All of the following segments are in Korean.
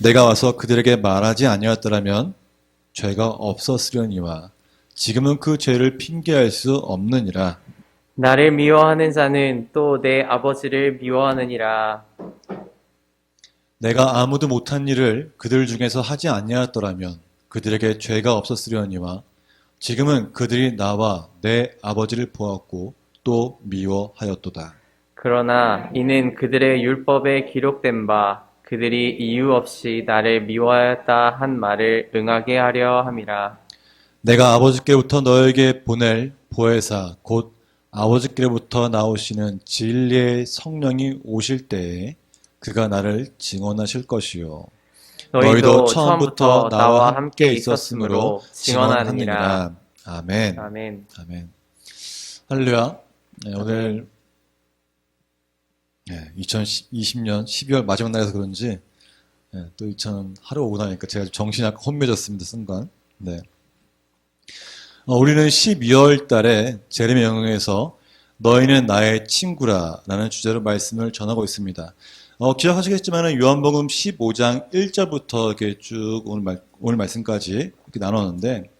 내가 와서 그들에게 말하지 아니었더라면 죄가 없었으려니와 지금은 그 죄를 핑계할 수 없느니라. 나를 미워하는 자는 또 내 아버지를 미워하느니라. 내가 아무도 못한 일을 그들 중에서 하지 아니하였더라면 그들에게 죄가 없었으려니와 지금은 그들이 나와 내 아버지를 보았고 또 미워하였도다. 그러나 이는 그들의 율법에 기록된 바 그들이 이유 없이 나를 미워하였다 한 말을 응하게 하려 함이라. 내가 아버지께로부터 너에게 보낼 보혜사 곧 아버지께로부터 나오시는 진리의 성령이 오실 때에 그가 나를 증언하실 것이요 너희도 처음부터 나와 함께 있었으므로 증언하느니라. 아멘. 아멘. 아멘. 할렐루야. 네, 오늘 2020년 12월 마지막 날에서 그런지 네, 또 2000 하루 오고 나니까 제가 좀 정신이 약간 혼미해졌습니다. 순간. 네. 어, 우리는 12월 달에 제레미 영역에서 너희는 나의 친구라 라는 주제로 말씀을 전하고 있습니다. 어, 기억하시겠지만 요한복음 15장 1절부터 이렇게 쭉 오늘, 말, 오늘 말씀까지 이렇게 나눴는데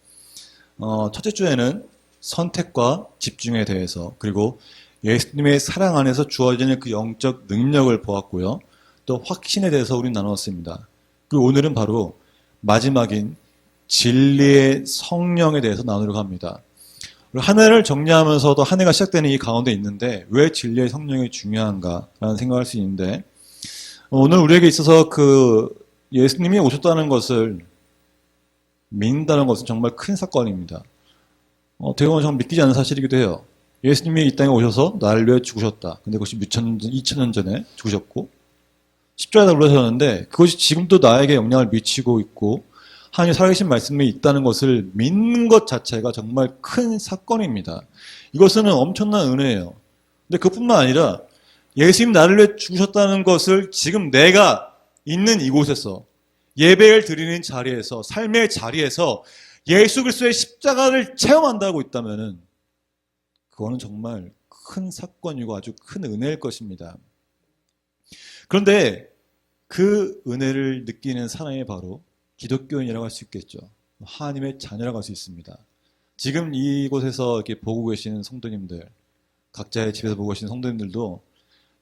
어, 첫째 주에는 선택과 집중에 대해서 그리고 예수님의 사랑 안에서 주어지는 그 영적 능력을 보았고요. 또 확신에 대해서 우리 나눴습니다. 그리고 오늘은 바로 마지막인 진리의 성령에 대해서 나누려고 합니다. 한 해를 정리하면서도 한 해가 시작되는 이 가운데 있는데 왜 진리의 성령이 중요한가라는 생각을 할수 있는데 오늘 우리에게 있어서 그 예수님이 오셨다는 것을 믿는다는 것은 정말 큰 사건입니다. 어떻게 보면 정말 믿기지 않는 사실이기도 해요. 예수님이 이 땅에 오셔서 나를 위해 죽으셨다. 근데 그것이 몇천 년, 2천 년 전에 죽으셨고 십자가에 달리셨는데 그것이 지금도 나에게 영향을 미치고 있고 하나님 살아계신 말씀이 있다는 것을 믿는 것 자체가 정말 큰 사건입니다. 이것은 엄청난 은혜예요. 근데 그뿐만 아니라 예수님 나를 위해 죽으셨다는 것을 지금 내가 있는 이곳에서 예배를 드리는 자리에서 삶의 자리에서 예수 그리스도의 십자가를 체험한다고 있다면은 그거는 정말 큰 사건이고 아주 큰 은혜일 것입니다. 그런데 그 은혜를 느끼는 사람이 바로 기독교인이라고 할 수 있겠죠. 하나님의 자녀라고 할 수 있습니다. 지금 이곳에서 이렇게 보고 계시는 성도님들, 각자의 집에서 보고 계시는 성도님들도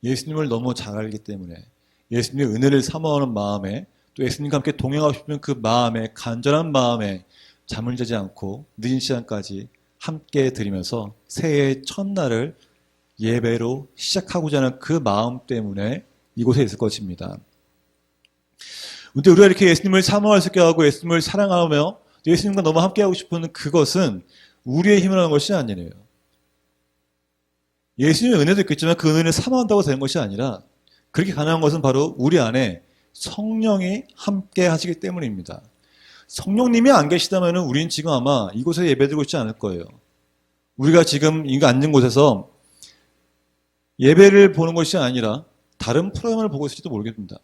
예수님을 너무 잘 알기 때문에 예수님의 은혜를 사모하는 마음에 또 예수님과 함께 동행하고 싶은 그 마음에 간절한 마음에 잠을 자지 않고 늦은 시간까지 함께 드리면서 새해의 첫날을 예배로 시작하고자 하는 그 마음 때문에 이곳에 있을 것입니다. 근데 우리가 이렇게 예수님을 사모할 수 있게 하고 예수님을 사랑하며 예수님과 너무 함께하고 싶은 그것은 우리의 힘을 하는 것이 아니에요. 예수님의 은혜도 있겠지만 그 은혜를 사모한다고 되는 것이 아니라 그렇게 가능한 것은 바로 우리 안에 성령이 함께 하시기 때문입니다. 성령님이 안 계시다면 우리는 지금 아마 이곳에 예배드리고 있지 않을 거예요. 우리가 지금 이거 앉은 곳에서 예배를 보는 것이 아니라 다른 프로그램을 보고 있을지도 모르겠습니다.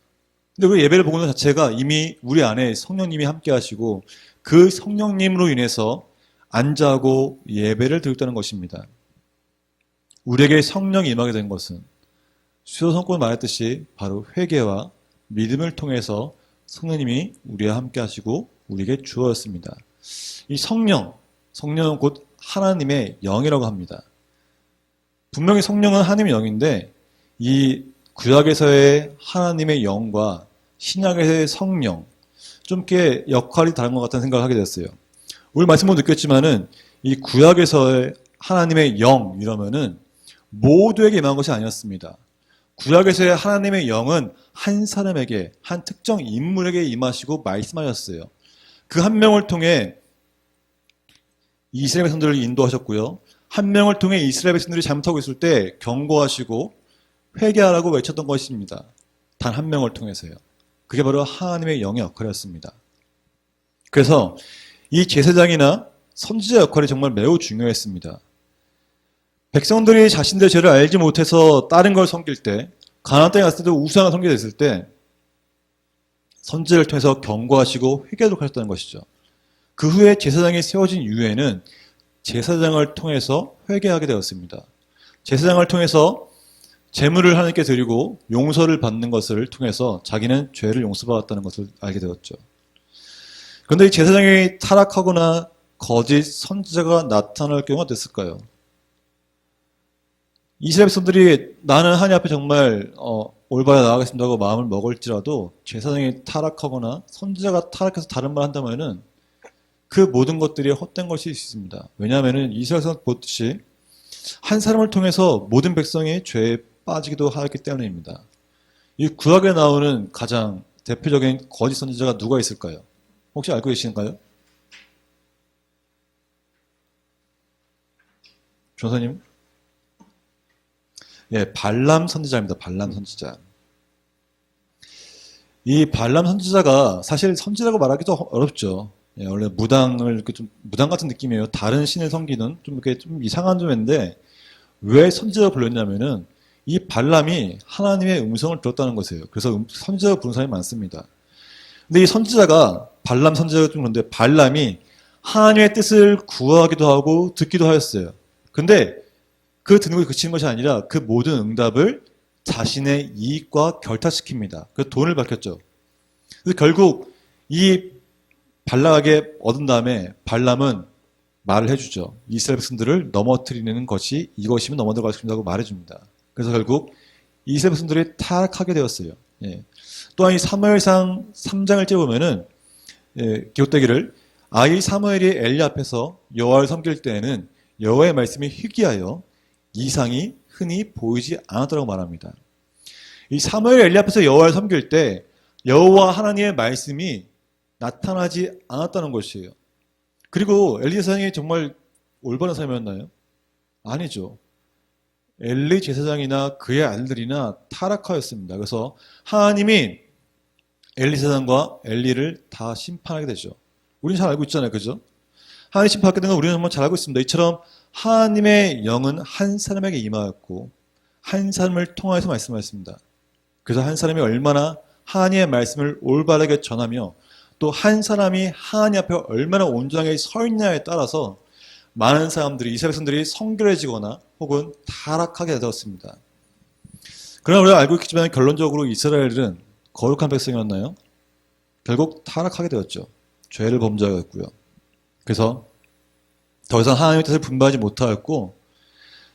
근데 우리 예배를 보는 것 자체가 이미 우리 안에 성령님이 함께 하시고 그 성령님으로 인해서 앉아고 예배를 드렸다는 것입니다. 우리에게 성령이 임하게 된 것은 수요 성권 말했듯이 바로 회개와 믿음을 통해서 성령님이 우리와 함께 하시고 우리에게 주어졌습니다. 이 성령, 성령은 곧 하나님의 영이라고 합니다. 분명히 성령은 하나님의 영인데 이 구약에서의 하나님의 영과 신약에서의 성령 좀 이렇게 역할이 다른 것 같다는 생각을 하게 됐어요. 오늘 말씀 보면 느꼈지만은 이 구약에서의 하나님의 영 이러면은 모두에게 임한 것이 아니었습니다. 구약에서의 하나님의 영은 한 사람에게 한 특정 인물에게 임하시고 말씀하셨어요. 그 한 명을 통해 이스라엘 백성들을 인도하셨고요. 한 명을 통해 이스라엘 백성들이 잘못하고 있을 때 경고하시고 회개하라고 외쳤던 것입니다. 단 한 명을 통해서요. 그게 바로 하나님의 영의 역할이었습니다. 그래서 이 제사장이나 선지자 역할이 정말 매우 중요했습니다. 백성들이 자신들의 죄를 알지 못해서 다른 걸 섬길 때, 가나안 땅에 갔을 때도 우상을 섬기게 됐을 때, 선지자를 통해서 경고하시고 회개하도록 하셨다는 것이죠. 그 후에 제사장이 세워진 이후에는 제사장을 통해서 회개하게 되었습니다. 제사장을 통해서 재물을 하나님께 드리고 용서를 받는 것을 통해서 자기는 죄를 용서받았다는 것을 알게 되었죠. 그런데 이 제사장이 타락하거나 거짓 선지자가 나타날 경우가 됐을까요? 이스라엘 백성들이 나는 하나님 앞에 정말 어, 올바르게 나아가겠습니다 하고 마음을 먹을지라도 제사장이 타락하거나 선지자가 타락해서 다른 말 한다면은 그 모든 것들이 헛된 것이 있습니다. 왜냐하면은 이스라엘에서 보듯이 한 사람을 통해서 모든 백성이 죄에 빠지기도 하였기 때문입니다. 이 구약에 나오는 가장 대표적인 거짓 선지자가 누가 있을까요? 혹시 알고 계시는가요? 조사님? 예, 발람 선지자입니다. 발람 선지자. 이 발람 선지자가 사실 선지자라고 말하기도 어렵죠. 예, 원래 무당을 이렇게 좀 무당 같은 느낌이에요. 다른 신을 섬기는 좀 이렇게 좀 이상한 점인데 왜 선지자가 불렸냐면은 이 발람이 하나님의 음성을 들었다는 것이에요. 그래서 음- 선지자가 부른 사람이 많습니다. 근데 이 선지자가 발람 선지자가 좀 그런데 발람이 하나님의 뜻을 구하기도 하고 듣기도 하였어요. 근데 그 것이 그치는 것이 아니라 그 모든 응답을 자신의 이익과 결탁시킵니다. 그 돈을 밝혔죠. 그래서 결국 이 발락에게 얻은 다음에 발람은 말을 해주죠. 이스라엘 백성들을 넘어뜨리는 것이 이것이면 넘어들어갈 수 있다고 말해줍니다. 그래서 결국 이스라엘 백성들이 타락하게 되었어요. 예. 또한 이 사무엘상 3장을 째보면은 예, 기록되기를 아이 사무엘이 엘리 앞에서 여호와를 섬길 때에는 여호와의 말씀이 희귀하여 이상이 흔히 보이지 않았다고 말합니다. 이 사무엘 엘리 앞에서 여호와를 섬길 때 여호와 하나님의 말씀이 나타나지 않았다는 것이에요. 그리고 엘리 제사장이 정말 올바른 사람이었나요? 아니죠. 엘리 제사장이나 그의 아들들이나 타락하였습니다. 그래서 하나님이 엘리 제사장과 엘리를 다 심판하게 되죠. 우리는 잘 알고 있잖아요. 그죠? 하나님 심판하게 된 건 우리는 정말 잘 알고 있습니다. 이처럼 하나님의 영은 한 사람에게 임하였고 한 사람을 통하여서 말씀하였습니다. 그래서 한 사람이 얼마나 하나님의 말씀을 올바르게 전하며 또 한 사람이 하나님 앞에 얼마나 온전하게 서 있냐에 따라서 많은 사람들이 이스라엘 백성들이 성결해지거나 혹은 타락하게 되었습니다. 그러나 우리가 알고 있지만 결론적으로 이스라엘은 거룩한 백성이었나요? 결국 타락하게 되었죠. 죄를 범죄하였고요. 그래서 더 이상 하나님의 뜻을 분배하지 못하였고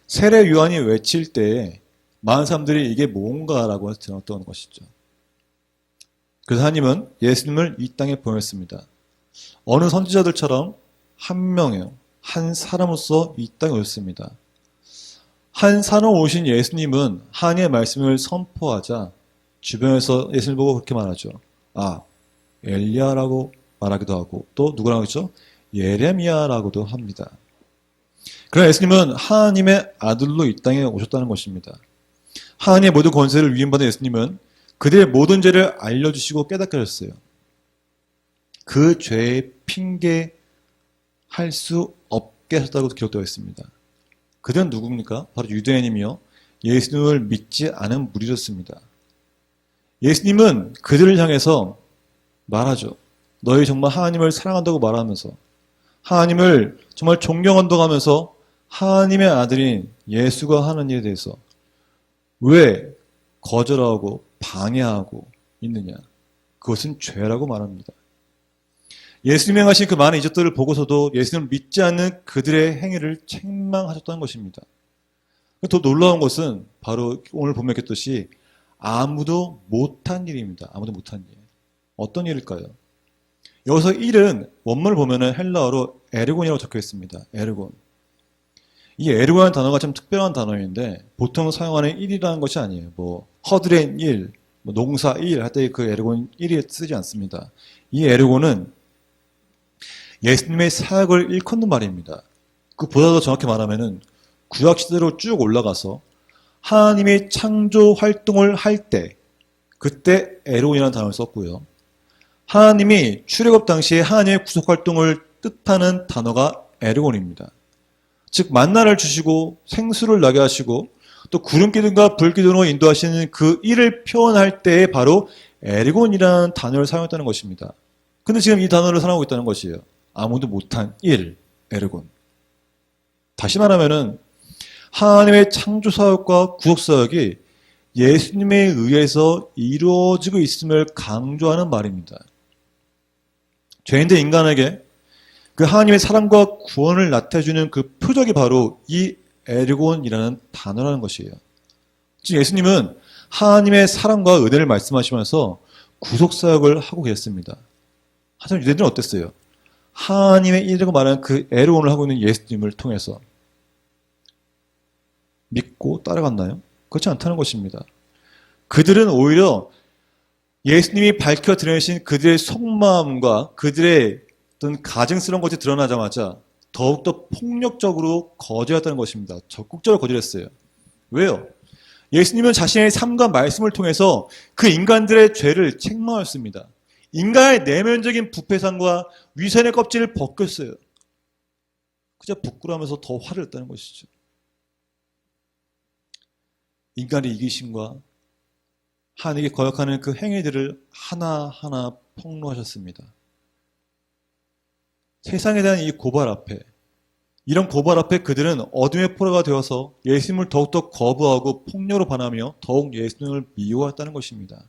세례 요한이 외칠 때에 많은 사람들이 이게 뭔가라고 들었던 것이죠. 그래서 하나님은 예수님을 이 땅에 보냈습니다. 어느 선지자들처럼 한 명이요. 한 사람으로서 이 땅에 오셨습니다. 한 사람 오신 예수님은 하나님의 말씀을 선포하자 주변에서 예수님 보고 그렇게 말하죠. 아, 엘리야라고 말하기도 하고 또 누구라고 했죠? 예레미야라고도 합니다. 그러나 예수님은 하나님의 아들로 이 땅에 오셨다는 것입니다. 하나님의 모든 권세를 위임받은 예수님은 그들의 모든 죄를 알려주시고 깨닫게 하셨어요. 그 죄의 핑계 할 수 없게 하셨다고 기록되어 있습니다. 그들은 누굽니까? 바로 유대인이며 예수님을 믿지 않은 무리였습니다. 예수님은 그들을 향해서 말하죠. 너희 정말 하나님을 사랑한다고 말하면서 하나님을 정말 존경한다고 하면서 하나님의 아들인 예수가 하는 일에 대해서 왜 거절하고 방해하고 있느냐? 그것은 죄라고 말합니다. 예수님이 행하신 그 많은 이적들을 보고서도 예수님을 믿지 않는 그들의 행위를 책망하셨다는 것입니다. 더 놀라운 것은 바로 오늘 본맥했듯이 아무도 못한 일입니다. 아무도 못한 일. 어떤 일일까요? 여기서 일은 원문을 보면은 헬라어로 에르곤이라고 적혀 있습니다. 에르곤. 이 에르곤이라는 단어가 좀 특별한 단어인데 보통 사용하는 일이라는 것이 아니에요. 뭐 허드렛 일, 뭐 농사 일할때 그 에르곤 일이 쓰지 않습니다. 이 에르곤은 예수님의 사역을 일컫는 말입니다. 그보다 더 정확히 말하면은 구약 시대로 쭉 올라가서 하나님의 창조 활동을 할 때 그때 에르곤이라는 단어를 썼고요. 하나님이 출애굽 당시에 하나님의 구속 활동을 뜻하는 단어가 에르곤입니다. 즉 만나를 주시고 생수를 나게 하시고 또 구름 기둥과 불 기둥으로 인도하시는 그 일을 표현할 때에 바로 에르곤이라는 단어를 사용했다는 것입니다. 근데 지금 이 단어를 사용하고 있다는 것이에요. 아무도 못한 일, 에르곤. 다시 말하면은 하나님의 창조 사역과 구속 사역이 예수님에 의해서 이루어지고 있음을 강조하는 말입니다. 죄인된 인간에게 그 하나님의 사랑과 구원을 나타내주는 그 표적이 바로 이 에르곤이라는 단어라는 것이에요. 즉 예수님은 하나님의 사랑과 은혜를 말씀하시면서 구속사역을 하고 계셨습니다. 하지만 유대인들은 어땠어요? 하나님의 일이라고 말하는 그 에르곤을 하고 있는 예수님을 통해서 믿고 따라갔나요? 그렇지 않다는 것입니다. 그들은 오히려 예수님이 밝혀 드러내신 그들의 속마음과 그들의 어떤 가증스러운 것이 드러나자마자 더욱더 폭력적으로 거절했다는 것입니다. 적극적으로 거절했어요. 왜요? 예수님은 자신의 삶과 말씀을 통해서 그 인간들의 죄를 책망했습니다. 인간의 내면적인 부패상과 위선의 껍질을 벗겼어요. 그저 부끄러워하면서 더 화를 냈다는 것이죠. 인간의 이기심과 하나님께 거역하는 그 행위들을 하나하나 폭로하셨습니다. 세상에 대한 이 고발 앞에 이런 고발 앞에 그들은 어둠의 포로가 되어서 예수님을 더욱더 거부하고 폭력으로 반하며 더욱 예수님을 미워했다는 것입니다.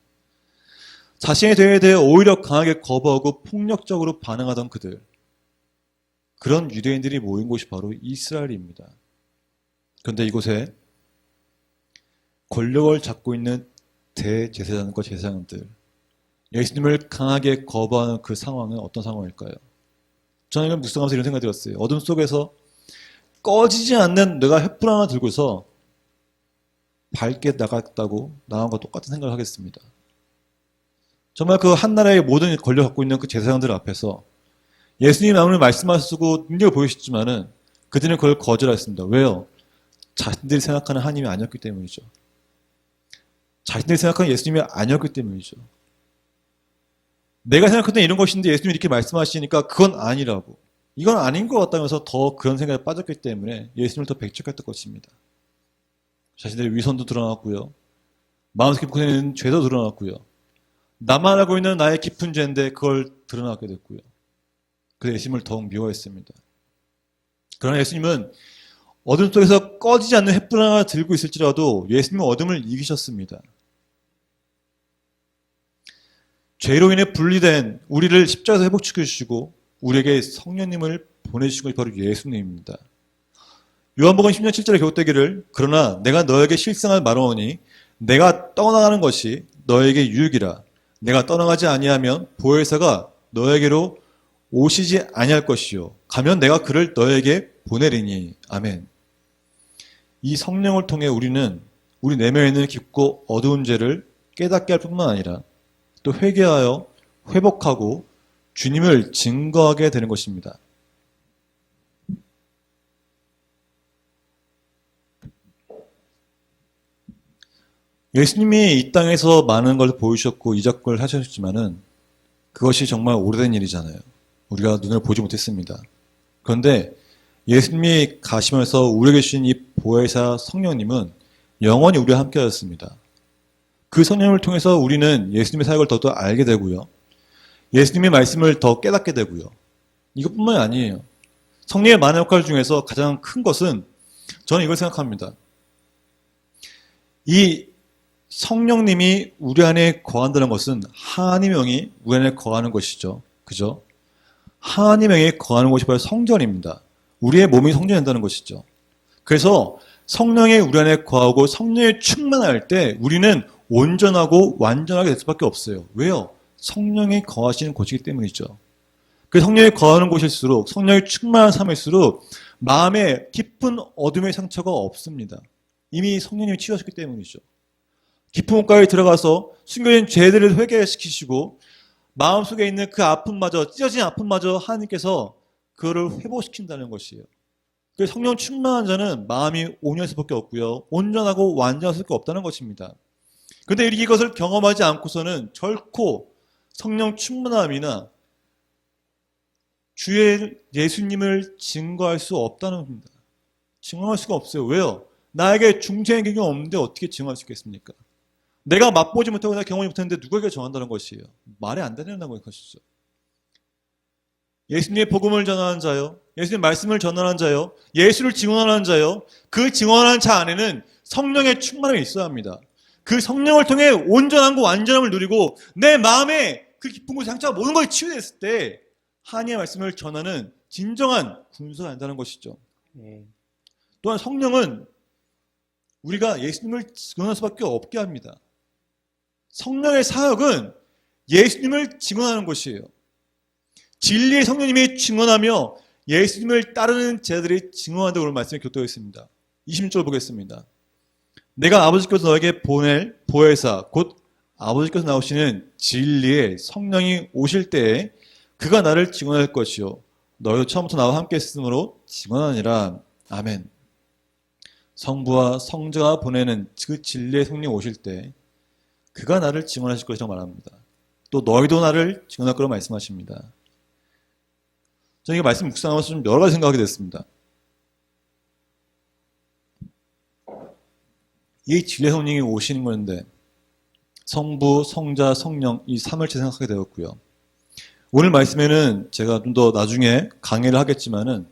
자신의 죄에 대해 오히려 강하게 거부하고 폭력적으로 반응하던 그들. 그런 유대인들이 모인 곳이 바로 이스라엘입니다. 그런데 이곳에 권력을 잡고 있는 대제사장과 제사장들, 예수님을 강하게 거부하는 그 상황은 어떤 상황일까요? 저는 이걸 묵상하면서 이런 생각이 들었어요. 어둠 속에서 꺼지지 않는 내가 횃불 하나 들고서 밝게 나갔다고 나온 것 똑같은 생각을 하겠습니다. 정말 그 한 나라의 모든 권력 갖고 있는 그 제사장들 앞에서 예수님 아무리 말씀하시고 능력을 보이셨지만은 그들은 그걸 거절했습니다. 왜요? 자신들이 생각하는 하나님이 아니었기 때문이죠. 자신들이 생각하는 예수님이 아니었기 때문이죠. 내가 생각했던 이런 것인데 예수님이 이렇게 말씀하시니까 그건 아니라고. 이건 아닌 것 같다면서 더 그런 생각에 빠졌기 때문에 예수님을 더 배척했던 것입니다. 자신들의 위선도 드러났고요. 마음속 깊은 있는 죄도 드러났고요. 나만 알고 있는 나의 깊은 죄인데 그걸 드러나게 됐고요. 그래서 예수님을 더욱 미워했습니다. 그러나 예수님은 어둠 속에서 꺼지지 않는 횃불 하나 들고 있을지라도 예수님은 어둠을 이기셨습니다. 죄로 인해 분리된 우리를 십자가에서 회복시켜 주시고 우리에게 성령님을 보내주신 것이 바로 예수님입니다. 요한복음 10년 7절에 교대기를 그러나 내가 너에게 실상을 말하오니 내가 떠나가는 것이 너에게 유익이라 내가 떠나가지 아니하면 보혜사가 너에게로 오시지 아니할 것이요 가면 내가 그를 너에게 보내리니 아멘. 이 성령을 통해 우리는 우리 내면에 있는 깊고 어두운 죄를 깨닫게 할 뿐만 아니라 또 회개하여 회복하고 주님을 증거하게 되는 것입니다. 예수님이 이 땅에서 많은 걸 보이셨고 이적을 하셨지만은 그것이 정말 오래된 일이잖아요. 우리가 눈을 보지 못했습니다. 그런데 예수님이 가시면서 우리에게 주신 이 보혜사 성령님은 영원히 우리와 함께 하셨습니다. 그 성령을 통해서 우리는 예수님의 사역을 더더 알게 되고요. 예수님의 말씀을 더 깨닫게 되고요. 이것뿐만이 아니에요. 성령의 많은 역할 중에서 가장 큰 것은 저는 이걸 생각합니다. 이 성령님이 우리 안에 거한다는 것은 하나님의 영이 우리 안에 거하는 것이죠. 그죠? 하나님의 영이 거하는 것이 바로 성전입니다. 우리의 몸이 성전된다는 것이죠. 그래서 성령이 우리 안에 거하고 성령에 충만할 때 우리는 온전하고 완전하게 될 수밖에 없어요. 왜요? 성령이 거하시는 곳이기 때문이죠. 그 성령이 거하는 곳일수록 성령이 충만한 삶일수록 마음에 깊은 어둠의 상처가 없습니다. 이미 성령님이 치유하셨기 때문이죠. 깊은 곳가에 들어가서 숨겨진 죄들을 회개시키시고 마음속에 있는 그 아픔마저 찢어진 아픔마저 하나님께서 그거를 회복시킨다는 것이에요. 그 성령 충만한 자는 마음이 온유할 수밖에 없고요. 온전하고 완전할 수밖에 없다는 것입니다. 그런데 이것을 경험하지 않고서는 결코 성령 충만함이나 주의 예수님을 증거할 수 없다는 겁니다. 증언할 수가 없어요. 왜요? 나에게 중생의 경험 없는데 어떻게 증언할 수 있겠습니까? 내가 맛보지 못하고 내가 경험하지 못했는데 누구에게 정한다는 것이에요. 말이 안 되는 것이죠. 예수님의 복음을 전하는 자요. 예수님의 말씀을 전하는 자요. 예수를 증언하는 자요. 그 증언하는 자 안에는 성령의 충만함이 있어야 합니다. 그 성령을 통해 온전함과 완전함을 누리고 내 마음에 그 기쁜 곳 상처가 모든 것이 치유됐을 때 하나님의 말씀을 전하는 진정한 군수가 된다는 것이죠. 네. 또한 성령은 우리가 예수님을 증언할 수밖에 없게 합니다. 성령의 사역은 예수님을 증언하는 것이에요. 진리의 성령님이 증언하며 예수님을 따르는 제자들이 증언한다고 말씀이 교도되어 있습니다. 20절 보겠습니다. 내가 아버지께서 너에게 보낼 보혜사 곧 아버지께서 나오시는 진리의 성령이 오실 때에 그가 나를 증언할 것이요 너희도 처음부터 나와 함께 있음으로 증언하니라 아멘. 성부와 성자가 보내는 그 진리의 성령 오실 때 그가 나를 증언하실 것이라고 말합니다. 또 너희도 나를 증언할 거라고 말씀하십니다. 저는 이 말씀 묵상하면서 좀 여러 가지 생각하게 됐습니다. 이 진리의 성령이 오시는 건데 성부, 성자, 성령 이 삼을체 생각하게 되었고요. 오늘 말씀에는 제가 좀 더 나중에 강의를 하겠지만은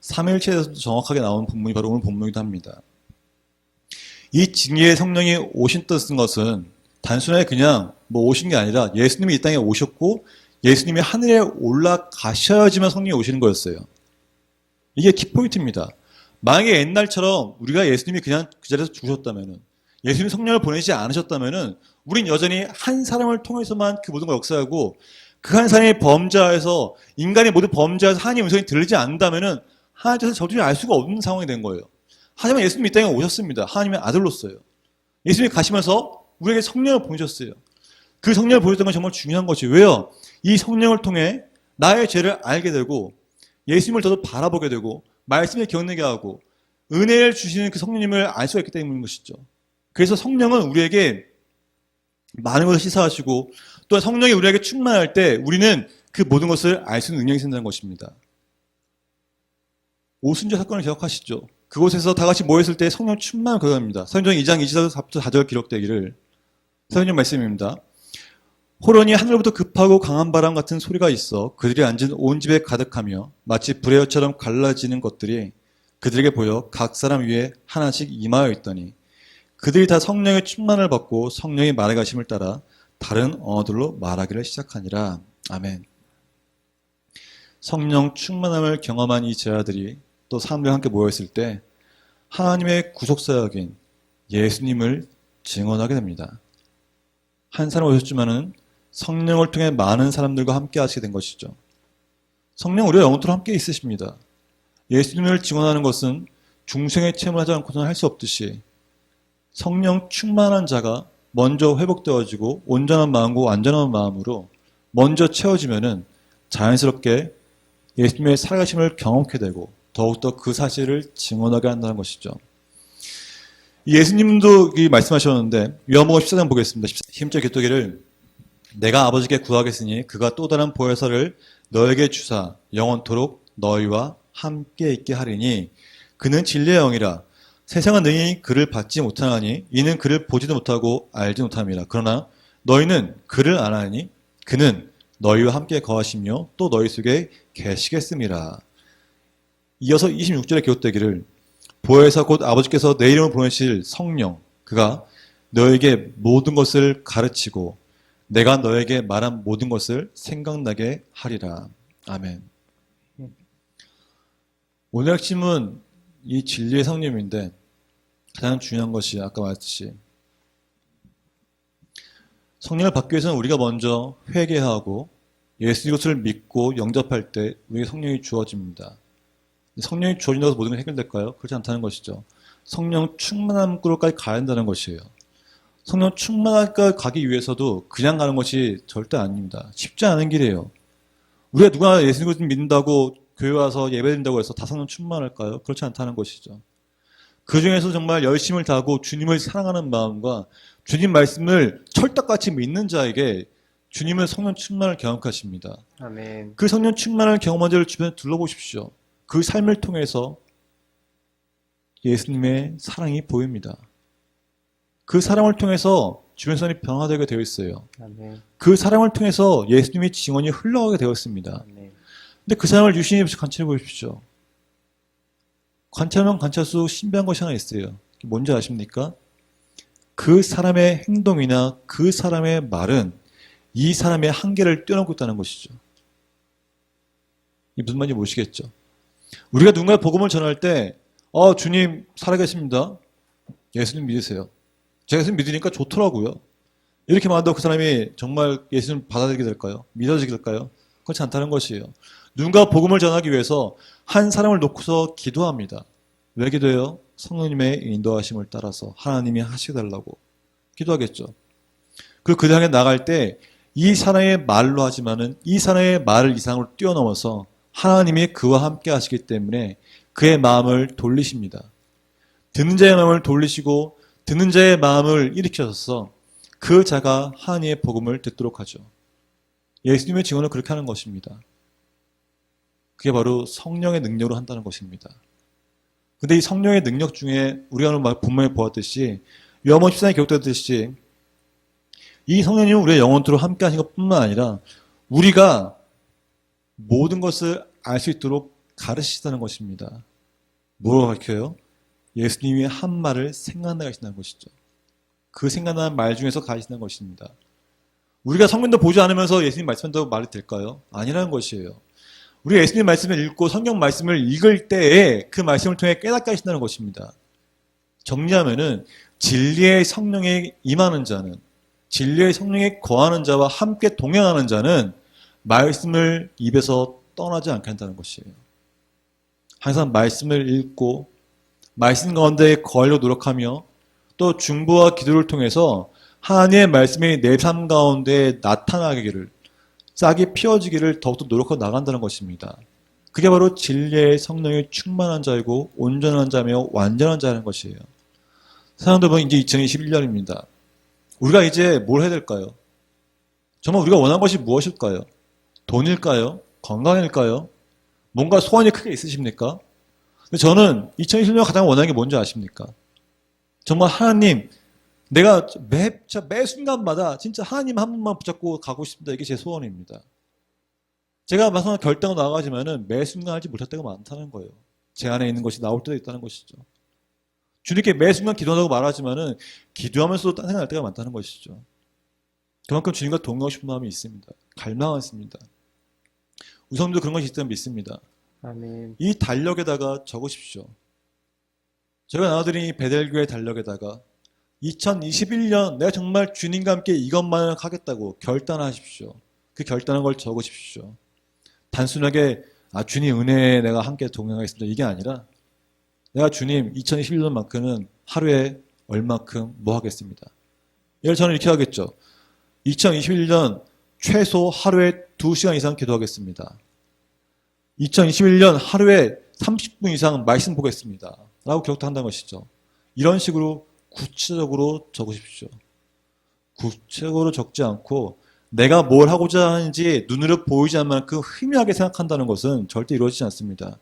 삼일체에 대해서 정확하게 나오는 본문이 바로 오늘 본문이기도 합니다. 이 진리의 성령이 오신 뜻은 것은 단순하게 그냥 뭐 오신 게 아니라 예수님이 이 땅에 오셨고 예수님이 하늘에 올라가셔야지만 성령이 오시는 거였어요. 이게 키포인트입니다. 만약에 옛날처럼 우리가 예수님이 그냥 그 자리에서 죽으셨다면은 예수님이 성령을 보내지 않으셨다면은 우린 여전히 한 사람을 통해서만 그 모든 걸 역사하고 그 한 사람이 범죄해서 인간이 모두 범죄해서 하나님의 음성이 들리지 않는다면은 하나님께서 저들이 알 수가 없는 상황이 된 거예요. 하지만 예수님이 이 땅에 오셨습니다. 하나님의 아들로서요. 예수님이 가시면서 우리에게 성령을 보내셨어요. 그 성령을 보여줬던 건 정말 중요한 것이 왜요? 이 성령을 통해 나의 죄를 알게 되고 예수님을 더더 바라보게 되고 말씀에 기억나게 하고 은혜를 주시는 그 성령님을 알 수가 있기 때문인 것이죠. 그래서 성령은 우리에게 많은 것을 시사하시고 또 성령이 우리에게 충만할 때 우리는 그 모든 것을 알 수 있는 능력이 생긴다는 것입니다. 오순절 사건을 기억하시죠? 그곳에서 다 같이 모였을 때 성령 충만을 거듭합니다. 사도행전 2장 24절 4절 기록되기를 사도행전 말씀입니다. 호련이 하늘로부터 급하고 강한 바람 같은 소리가 있어 그들이 앉은 온 집에 가득하며 마치 불의 혀처럼 갈라지는 것들이 그들에게 보여 각 사람 위에 하나씩 임하여 있더니 그들이 다 성령의 충만을 받고 성령의 말의 가심을 따라 다른 언어들로 말하기를 시작하니라. 아멘. 성령 충만함을 경험한 이 제자들이 또 사람들과 함께 모였을 때 하나님의 구속사역인 예수님을 증언하게 됩니다. 한 사람 오셨지만은 성령을 통해 많은 사람들과 함께 하시게 된 것이죠. 성령 우리가 영원토록 함께 있으십니다. 예수님을 증언하는 것은 중생의 체험을 하지 않고서는 할 수 없듯이 성령 충만한 자가 먼저 회복되어지고 온전한 마음과 완전한 마음으로 먼저 채워지면은 자연스럽게 예수님의 살아가심을 경험하게 되고 더욱더 그 사실을 증언하게 한다는 것이죠. 예수님도 이 말씀하셨는데 요한복음 14장 보겠습니다. 10절 기도기를 내가 아버지께 구하겠으니 그가 또 다른 보혜사를 너에게 주사 영원토록 너희와 함께 있게 하리니 그는 진리의 영이라. 세상은 능히 그를 받지 못하나니 이는 그를 보지도 못하고 알지 못함이라. 그러나 너희는 그를 아나니 그는 너희와 함께 거하시며 또 너희 속에 계시겠음이라 이어서 26절에 기록되기를 보혜사 곧 아버지께서 내 이름을 보내실 성령 그가 너에게 모든 것을 가르치고 내가 너에게 말한 모든 것을 생각나게 하리라. 아멘. 오늘 핵심은 이 진리의 성령인데 가장 중요한 것이 아까 말했듯이 성령을 받기 위해서는 우리가 먼저 회개하고 예수 이것을 믿고 영접할 때 우리에게 성령이 주어집니다. 성령이 주어진다고 모든 게 해결될까요? 그렇지 않다는 것이죠. 성령 충만함으로까지 가야 한다는 것이에요. 성령 충만함까지 가기 위해서도 그냥 가는 것이 절대 아닙니다. 쉽지 않은 길이에요. 우리가 누가 예수님을 믿는다고 교회 와서 예배드린다고 해서 다 성령 충만할까요? 그렇지 않다는 것이죠. 그 중에서 정말 열심을 다하고 주님을 사랑하는 마음과 주님 말씀을 철떡같이 믿는 자에게 주님은 성령 충만을 경험하십니다. 아멘. 그 성령 충만을 경험한 자를 주변에 둘러보십시오. 그 삶을 통해서 예수님의 사랑이 보입니다. 그 사랑을 통해서 주변 사람이 변화되게 되어 있어요. 아멘. 그 사랑을 통해서 예수님의 증언이 흘러가게 되었습니다. 아멘. 근데 그 사람을 유심히 관찰해 보십시오. 관찰하면 관찰수록 신비한 것이 하나 있어요. 뭔지 아십니까? 그 사람의 행동이나 그 사람의 말은 이 사람의 한계를 뛰어넘고 있다는 것이죠. 이 무슨 말인지 모르시겠죠? 우리가 누군가 복음을 전할 때, 어, 주님 살아계십니다. 예수님 믿으세요. 제가 예수님 믿으니까 좋더라고요. 이렇게 말한다고 그 사람이 정말 예수님 받아들이게 될까요? 믿어지게 될까요? 그렇지 않다는 것이에요. 누군가 복음을 전하기 위해서 한 사람을 놓고서 기도합니다. 왜 기도해요? 성령님의 인도하심을 따라서 하나님이 하시달라고 기도하겠죠. 그리고 그 향해 나갈 때 이 사람의 말로 하지만은 이 사람의 말을 이상으로 뛰어넘어서 하나님이 그와 함께 하시기 때문에 그의 마음을 돌리십니다. 듣는 자의 마음을 돌리시고 듣는 자의 마음을 일으켜서 그 자가 하나님의 복음을 듣도록 하죠. 예수님의 증언을 그렇게 하는 것입니다. 그게 바로 성령의 능력으로 한다는 것입니다. 근데 이 성령의 능력 중에 우리가 오늘 분명히 보았듯이 요한복음 14장에 기록되었듯이 이 성령님은 우리의 영혼으로 함께 하신 것 뿐만 아니라 우리가 모든 것을 알 수 있도록 가르치시다는 것입니다. 뭐로 가르쳐요? 예수님이 한 말을 생각나게 하신다는 것이죠. 그 생각나는 말 중에서 가르치는 것입니다. 우리가 성경도 보지 않으면서 예수님 말씀한다고 말이 될까요? 아니라는 것이에요. 우리가 예수님 말씀을 읽고 성경 말씀을 읽을 때에 그 말씀을 통해 깨닫게 하신다는 것입니다. 정리하면은 진리의 성령에 임하는 자는 진리의 성령에 거하는 자와 함께 동행하는 자는 말씀을 입에서 떠나지 않게 한다는 것이에요. 항상 말씀을 읽고 말씀 가운데 거하려 노력하며 또 중보와 기도를 통해서 하나님의 말씀이 내 삶 가운데 나타나기를 싹이 피어지기를 더욱더 노력하고 나간다는 것입니다. 그게 바로 진리의 성령이 충만한 자이고 온전한 자며 완전한 자라는 것이에요. 사랑하는 여러분 이제 2021년입니다. 우리가 이제 뭘 해야 될까요? 정말 우리가 원하는 것이 무엇일까요? 돈일까요? 건강일까요? 뭔가 소원이 크게 있으십니까? 저는 2021년 가장 원하는 게 뭔지 아십니까? 정말 하나님, 내가 매, 매 순간마다 진짜 하나님 한 분만 붙잡고 가고 싶습니다. 이게 제 소원입니다. 제가 막상 결단을 나가지만은 매 순간 하지 못할 때가 많다는 거예요. 제 안에 있는 것이 나올 때도 있다는 것이죠. 주님께 매 순간 기도한다고 말하지만은 기도하면서도 딴 생각할 때가 많다는 것이죠. 그만큼 주님과 동행하고 싶은 마음이 있습니다. 갈망했습니다. 우성도 그런 것이 있다면 믿습니다. 아멘. 이 달력에다가 적으십시오. 제가 나눠드린 이 베델교의 달력에다가 2021년 내가 정말 주님과 함께 이것만을 하겠다고 결단하십시오. 그 결단한 걸 적으십시오. 단순하게 아 주님 은혜에 내가 함께 동행하겠습니다. 이게 아니라 내가 주님 2021년만큼은 하루에 얼마큼 뭐 하겠습니다. 예를 저는 이렇게 하겠죠. 2021년 최소 하루에 2시간 이상 기도하겠습니다. 2021년 하루에 30분 이상 말씀 보겠습니다. 라고 기록한다는 것이죠. 이런 식으로 구체적으로 적으십시오. 구체적으로 적지 않고 내가 뭘 하고자 하는지 눈으로 보이지 않는 만큼 희미하게 생각한다는 것은 절대 이루어지지 않습니다.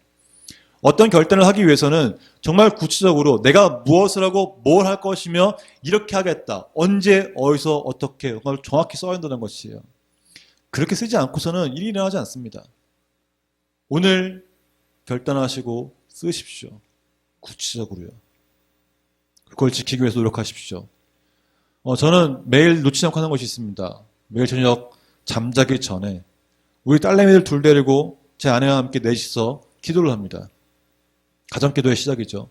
어떤 결단을 하기 위해서는 정말 구체적으로 내가 무엇을 하고 뭘 할 것이며 이렇게 하겠다. 언제, 어디서, 어떻게, 정확히 써야 한다는 것이에요. 그렇게 쓰지 않고서는 일이 일어나지 않습니다. 오늘 결단하시고 쓰십시오. 구체적으로요. 그걸 지키기 위해서 노력하십시오. 어, 저는 매일 놓치지 않고 하는 것이 있습니다. 매일 저녁 잠자기 전에 우리 딸내미들 둘 데리고 제 아내와 함께 넷이서 기도를 합니다. 가정 기도의 시작이죠.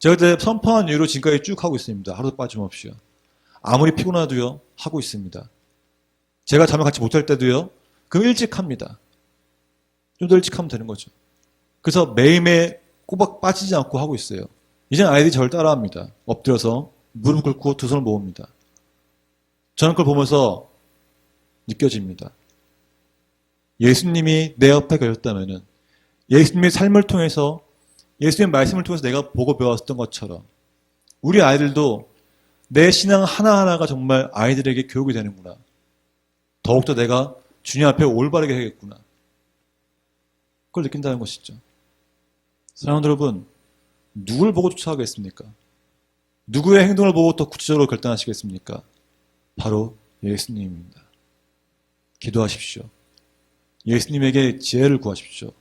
제가 그때 선포한 이후로 지금까지 쭉 하고 있습니다. 하루도 빠짐없이요. 아무리 피곤하도요, 하고 있습니다. 제가 잠을 같이 못할 때도요, 그럼 일찍 합니다. 좀더 일찍 하면 되는 거죠. 그래서 매일매일 꼬박 빠지지 않고 하고 있어요. 이제 아이들이 저를 따라합니다. 엎드려서 무릎 꿇고 두 손을 모읍니다. 저는 그걸 보면서 느껴집니다. 예수님이 내 옆에 계셨다면은 예수님의 삶을 통해서 예수님의 말씀을 통해서 내가 보고 배웠던 것처럼 우리 아이들도 내 신앙 하나하나가 정말 아이들에게 교육이 되는구나. 더욱더 내가 주님 앞에 올바르게 해야겠구나. 그걸 느낀다는 것이죠. 사랑하는 여러분, 누굴 보고 쫓아가겠습니까? 누구의 행동을 보고 더 구체적으로 결단하시겠습니까? 바로 예수님입니다. 기도하십시오. 예수님에게 지혜를 구하십시오.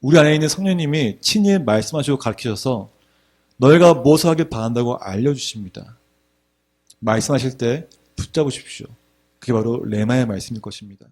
우리 안에 있는 성령님이 친히 말씀하시고 가르치셔서 너희가 무엇을 하길 바란다고 알려주십니다. 말씀하실 때 붙잡으십시오. 그게 바로 레마의 말씀일 것입니다.